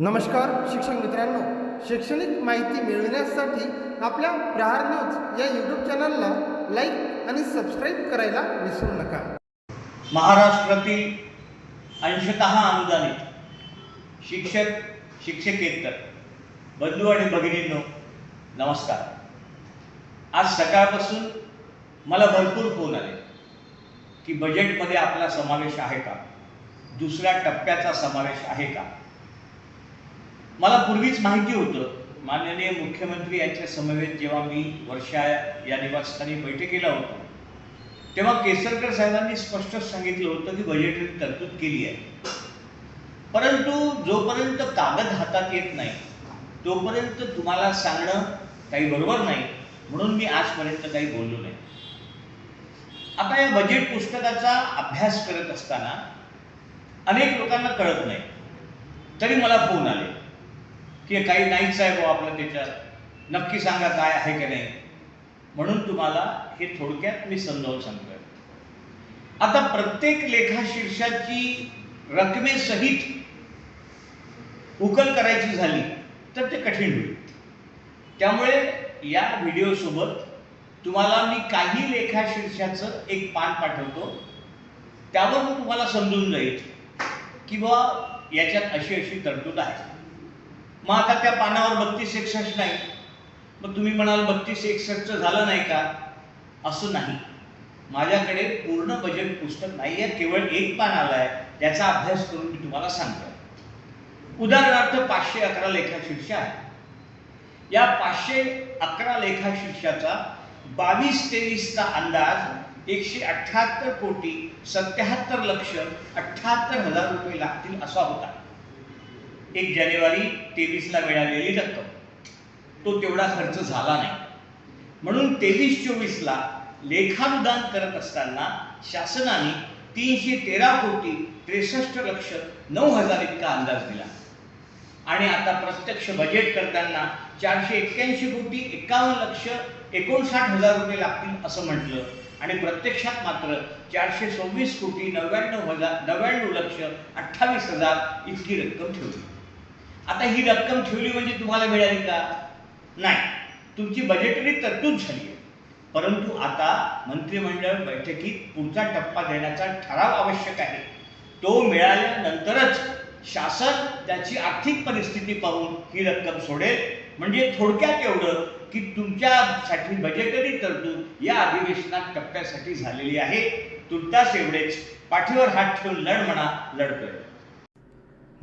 नमस्कार शिक्षक मित्रांनो. शैक्षणिक माहिती मिळविण्यासाठी आपल्या प्रहार न्यूज या यूट्यूब चॅनलला लाईक आणि सबस्क्राईब करायला विसरू नका. महाराष्ट्रातील अंशतः अनुदानित शिक्षक शिक्षकेतर बंधू आणि भगिनींनो नमस्कार. आज सकाळपासून मला भरपूर फोन आले की बजेटमध्ये आपला समावेश आहे का? दुसऱ्या टप्प्याचा समावेश आहे का? मला पूर्वीच माहिती होतं माननीय मुख्यमंत्री यांच्या समवेत जेव्हा मी वर्षा या निवासस्थानी बैठकीला होतो तेव्हा केसरकर साहेबांनी स्पष्ट सांगितलं होतं की बजेटरी तरतूद केली आहे. परंतु जोपर्यंत कागद हातात येत नाही तोपर्यंत तुम्हाला सांगणं काही बरोबर नाही म्हणून मी आजपर्यंत काही बोललो नाही. आता या बजेट पुस्तकाचा अभ्यास करत असताना अनेक लोकांना कळत नाही. तरी मला फोन आले. की काही नाहीच आहे बुवा हो आपलं त्याच्यात. नक्की सांगा काय आहे की नाही. म्हणून तुम्हाला हे थोडक्यात मी समजावून सांगतोय. आता प्रत्येक लेखाशीर्षाची रकमेसहित उकल करायची झाली तर ते कठीण होईल. त्यामुळे या व्हिडिओसोबत तुम्हाला मी काही लेखाशीर्षाचं एक पान पाठवतो. त्यावर मग तुम्हाला समजून जाईल की बा याच्यात अशी अशी तरतूद आहे. मग आता त्या पानावर बत्तीस एकसष्ट नाही. मग तुम्ही म्हणाल बत्तीस एकसष्ट झालं नाही का? असं नाही. माझ्याकडे पूर्ण बजेट पुस्तक नाही आहे केवळ एक पान आलं आहे. त्याचा अभ्यास करून मी तुम्हाला सांगतो. उदाहरणार्थ पाचशे अकरा लेखाशीर्ष आहे. या पाचशे अकरा लेखाशीर्षाचा बावीस तेवीसचा अंदाज एकशे अठ्ठ्याहत्तर कोटी सत्याहत्तर लक्ष अठ्ठ्याहत्तर हजार रुपये लागतील असा होता. एक जानेवारी तेवीसला मिळालेली रक्कम. तो तेवढा खर्च झाला नाही. म्हणून तेवीस चोवीसला लेखानुदान करत असताना शासनाने तीनशे तेरा कोटी त्रेसष्ट लक्ष नऊ हजार इतका अंदाज दिला. आणि आता प्रत्यक्ष बजेट करताना चारशे एक्क्याऐंशी कोटी एकावन्न लक्ष एकोणसाठ हजार रुपये लागतील असं म्हटलं. आणि प्रत्यक्षात मात्र चारशे सव्वीस कोटी नव्याण्णव हजार नव्याण्णव लक्ष अठ्ठावीस हजार इतकी रक्कम ठेवली. आता ही रक्कम ठेवली म्हणजे तुम्हाला मिळाली का? नाही. तुमची बजेटरी तरतूद झाली आहे. परंतु आता मंत्रिमंडळ बैठकीत पुढचा टप्पा देण्याचा ठराव आवश्यक आहे. तो मिळाल्यानंतरच शासन त्याची आर्थिक परिस्थिती पाहून ही रक्कम सोडेल. म्हणजे थोडक्यात एवढं की तुमच्यासाठी बजेटरी तरतूद या अधिवेशनात टप्प्यासाठी झालेली आहे. तुर्तास एवढेच. पाठीवर हात ठेवून लढ म्हणा लढतोय.